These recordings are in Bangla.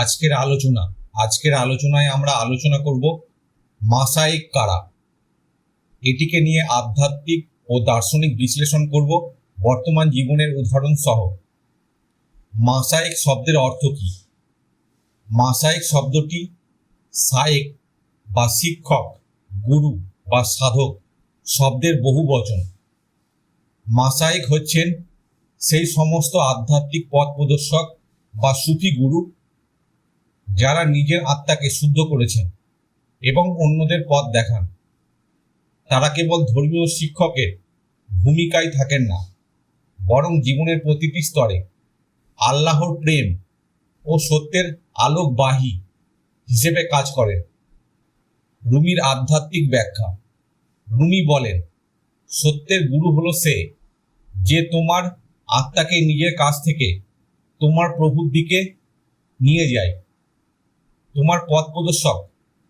আজকের আলোচনা। আজকের আলোচনায় আমরা আলোচনা করব মাসায়িক কারা। এটিকে নিয়ে আধ্যাত্মিক ও দার্শনিক বিশ্লেষণ করব বর্তমান জীবনের উদাহরণ সহ। মাসায়িক শব্দের অর্থ কী? মাসায়িক শব্দটি সায়েক বা শিক্ষক, গুরু বা সাধক শব্দের বহু বচন। মাসায়িক হচ্ছেন সেই সমস্ত আধ্যাত্মিক পথ প্রদর্শক বা সুফি গুরু যারা নিজের আত্মাকে শুদ্ধ করেছেন এবং অন্যদের পথ দেখান। তারা কেবল ধর্মীয় শিক্ষকের ভূমিকায় থাকেন না, বরং জীবনের প্রতিটি স্তরে আল্লাহর প্রেম ও সত্যের আলোকবাহী হিসেবে কাজ করেন। রুমির আধ্যাত্মিক ব্যাখ্যা। রুমি বলেন, সত্যের গুরু হলো সে যে তোমার আত্মাকে নিজের কাছ থেকে তোমার প্রভুর দিকে নিয়ে যায়। তোমার পথ প্রদর্শক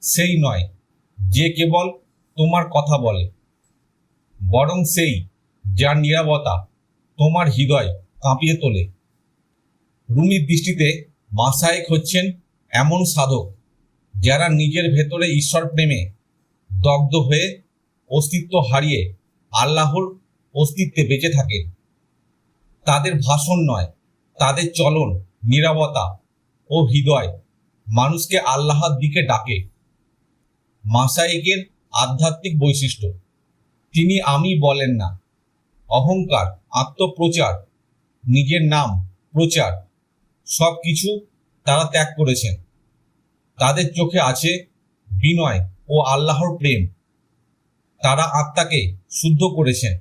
সেই নয়, যে কেবল তোমার কথা বলে। বরং সেই, যার নিরাপত্তা তোমার হৃদয় কাঁপিয়ে তোলে। রুমির দৃষ্টিতে মাসায়েক হচ্ছেন এমন সাধক, যারা নিজের ভেতরে ঈশ্বর প্রেমে দগ্ধ হয়ে অস্তিত্ব হারিয়ে আল্লাহর অস্তিত্বে বেঁচে থাকেন। তাদের ভাষণ নয়, তাদের চলন নিরাপত্তা ও হৃদয় মানুষকে আল্লাহর দিকে ডাকে। মাসাইকের আধ্যাত্মিক বৈশিষ্ট্য। তিনি আমি বলেন না। অহংকার, আত্মপ্রচার, নিজের নাম, প্রচার সব কিছু তারা ত্যাগ করেছেন। তাদের চোখে আছে বিনয় ও আল্লাহর প্রেম। তারা আত্মাকে শুদ্ধ করেছেন।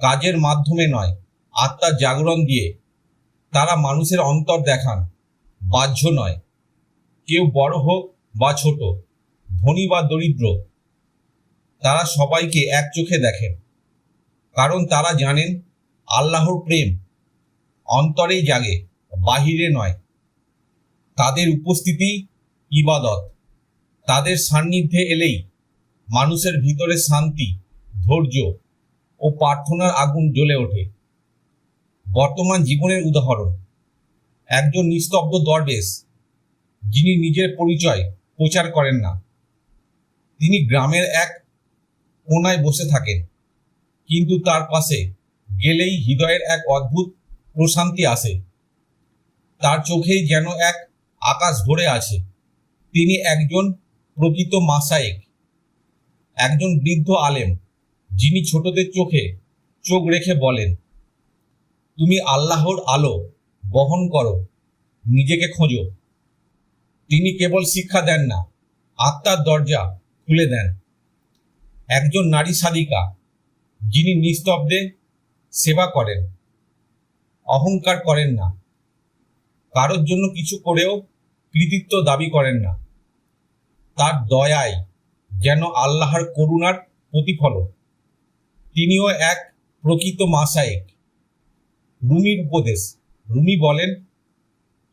কাজের মাধ্যমে নয়, আত্মার জাগরণ দিয়ে। তারা মানুষের অন্তর দেখান, বাহ্য নয়। কেউ বড় হোক বা ছোট, ধনী বা দরিদ্র, তারা সবাইকে এক চোখে দেখেন। কারণ তারা জানেন, আল্লাহর প্রেম অন্তরেই জাগে, বাহিরে নয়। তাদের উপস্থিতি ইবাদত। তাদের সান্নিধ্যে এলেই মানুষের ভিতরে শান্তি, ধৈর্য ও প্রার্থনার আগুন জ্বলে ওঠে। বর্তমান জীবনের উদাহরণ, একজন নিস্তব্ধ দরবেশ যিনি নিজের পরিচয় প্রচার করেন না। তিনি গ্রামের এক কোনায় বসে থাকেন, কিন্তু তার পাশে গেলেই হৃদয়ের এক অদ্ভুত প্রশান্তি আসে। তার চোখেই যেন এক আকাশ ভরে আছে। তিনি একজন প্রকৃত মাসায়েক, একজন বৃদ্ধ আলেম, যিনি ছোটদের চোখে চোখ রেখে বলেন, তুমি আল্লাহর আলো বহন করো, নিজেকে খোঁজো। তিনি কেবল শিক্ষা দেন না, আত্মার দরজা খুলে দেন। একজন নারী সাধিকা, যিনি নিস্তব্ধে সেবা করেন, অহংকার করেন না, কারোর জন্য কিছু করেও কৃতিত্ব দাবি করেন না। তার দয়ায় যেন আল্লাহর করুণার প্রতিফলন। তিনিও এক প্রকৃত মাসায়েক। রুমির উপদেশ, রুমি বলেন,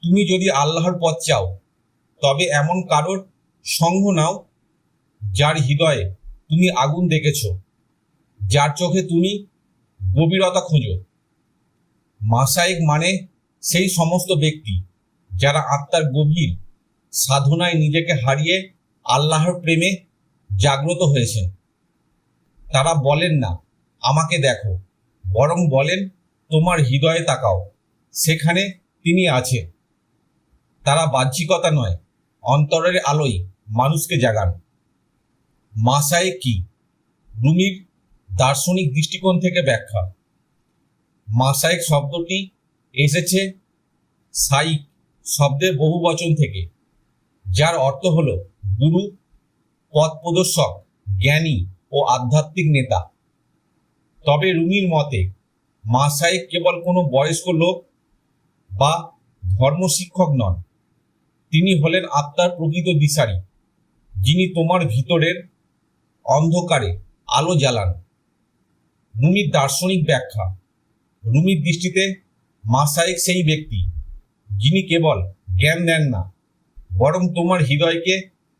তুমি যদি আল্লাহর পথ চাও তবে এমন কারোর সঙ্গ নাও যার হৃদয়ে তুমি আগুন দেখেছ, যার চোখে তুমি গভীরতা খোঁজো। মাসায়েক মানে সেই সমস্ত ব্যক্তি যারা আত্মার গভীর সাধনায় নিজেকে হারিয়ে আল্লাহর প্রেমে জাগ্রত হয়েছেন। তারা বলেন না, আমাকে দেখো। বরং বলেন, তোমার হৃদয়ে তাকাও, সেখানে তিনি আছেন। তারা বাহ্যিকতা নয় অন্তরের আলোই মানুষকে জাগান। মাসায় কি? রুমির দার্শনিক দৃষ্টিকোণ থেকে ব্যাখ্যা। মাসায়িক শব্দটি এসেছে সাইক শব্দের বহু বচন থেকে, যার অর্থ হল গুরু, পথ প্রদর্শক, জ্ঞানী ও আধ্যাত্মিক নেতা। তবে রুমির মতে মাসাইক কেবল কোনো বয়স্ক লোক বা ধর্ম শিক্ষক নন। তিনি হলেন আত্মার প্রকৃত দিশারি, যিনি তোমার ভিতরের অন্ধকারে আলো জ্বালান। রুমির দার্শনিক ব্যাখ্যা, রুমির দৃষ্টিতে মাসাইক সেই ব্যক্তি, যিনি কেবল জ্ঞান দেন না, বরং তোমার হৃদয়কে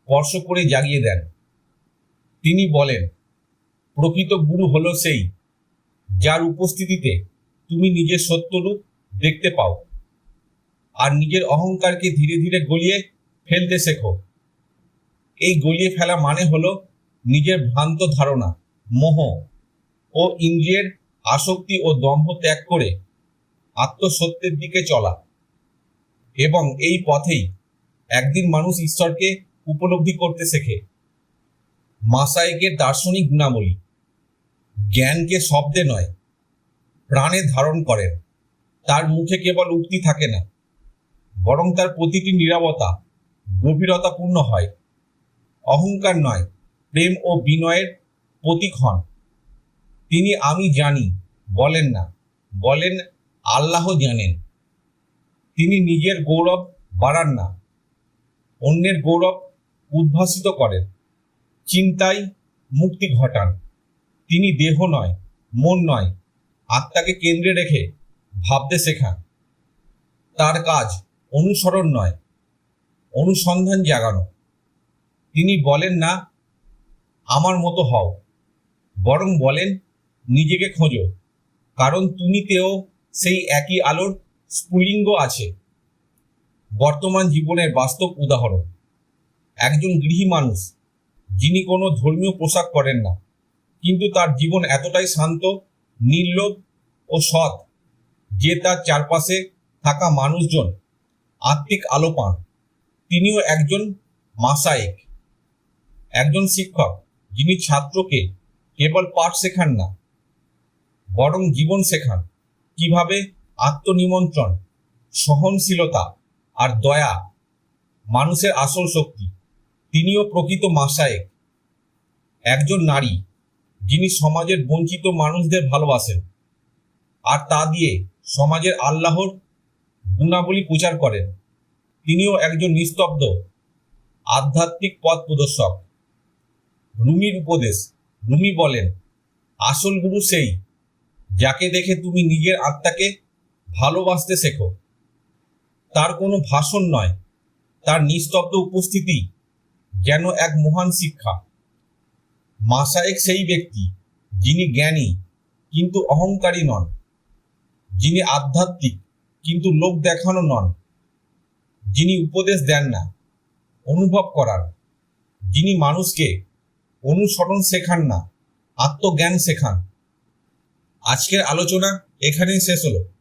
স্পর্শ করে জাগিয়ে দেন। তিনি বলেন, প্রকৃত গুরু হলো সেই, যার উপস্থিতিতে তুমি নিজের সত্যরূপ দেখতে পাও। আর নিজের অহংকারকে ধীরে ধীরে গলিয়ে ফেলতে শেখো। এই গলিয়ে ফেলা মানে হলো নিজের ভ্রান্ত ধারণা, মোহ ও ইন্দ্রিয়ের আসক্তি ও দম্ভ ত্যাগ করে আত্মসত্যের দিকে চলা এবং এই পথেই একদিন মানুষ ঈশ্বরকে উপলব্ধি করতে শেখে। মাসাইকের দার্শনিক গুণাবলী, জ্ঞানকে শব্দে নয়, প্রাণে ধারণ করেন। তার মুখে কেবল উক্তি থাকে না। বরং তার প্রতিটি নিরাপত্তা গভীরতাপূর্ণ হয়, অহংকার নয়, প্রেম ও বিনয়ের প্রতীক হন। তিনি আমি জানি, বলেন না, বলেন আল্লাহ জানেন। তিনি নিজের গৌরব বাড়ান না, অন্যের গৌরব উদ্ভাসিত করেন, চিন্তায় মুক্তি ঘটান। তিনি দেহ নয়, মন নয়, আত্মাকে কেন্দ্রে রেখে ভাবতে শেখান। তার কাজ অনুসরণ নয়, অনুসন্ধান জাগানো। তিনি বলেন, না, আমার মতো হও। বরং বলেন, নিজেকে খোঁজো। কারণ তুমিতেও সেই একই আলোর স্ফুলিঙ্গ আছে। বর্তমান জীবনের বাস্তব উদাহরণ। একজন গৃহী মানুষ, যিনি কোনো ধর্মীয় পোশাক পরেন না, কিন্তু তার জীবন এতটাই শান্ত, নির্লোভ ও সৎ যে তার চারপাশে থাকা মানুষজন আত্মিক আলো পান তিনিও একজন মাসায়েক, একজন শিক্ষক, যিনি ছাত্রকে কেবল পাঠ শেখান না, বরং জীবন শেখান। কীভাবে? আত্মনিমন্ত্রণ, সহনশীলতা আর দয়া মানুষের আসল শক্তি। তিনিও প্রকৃত মাসায়েক, একজন নারী, যিনি সমাজের বঞ্চিত মানুষদের ভালোবাসেন। আর তা দিয়ে সমাজের আল্লাহর গুণাবলী প্রচার করেন। তিনিও একজন নিস্তব্ধ, আধ্যাত্মিক পথ প্রদর্শক। রুমির উপদেশ, রুমি বলেন, আসল গুরু সেই, যাকে দেখে তুমি নিজের আত্মাকে ভালোবাসতে শেখো। তার কোনো ভাষণ নয়, তার নিস্তব্ধ উপস্থিতি যেন এক মহান শিক্ষা। মাসায়েক সেই ব্যক্তি, যিনি জ্ঞানী, কিন্তু অহংকারী নন, যিনি আধ্যাত্মিক কিন্তু লোক দেখানো নন। যিনি উপদেশ দেন না, অনুভব করার। যিনি মানুষকে অনুসরণ শেখান না, আত্মজ্ঞান শেখান। আজকের আলোচনা এখানেই শেষ হলো।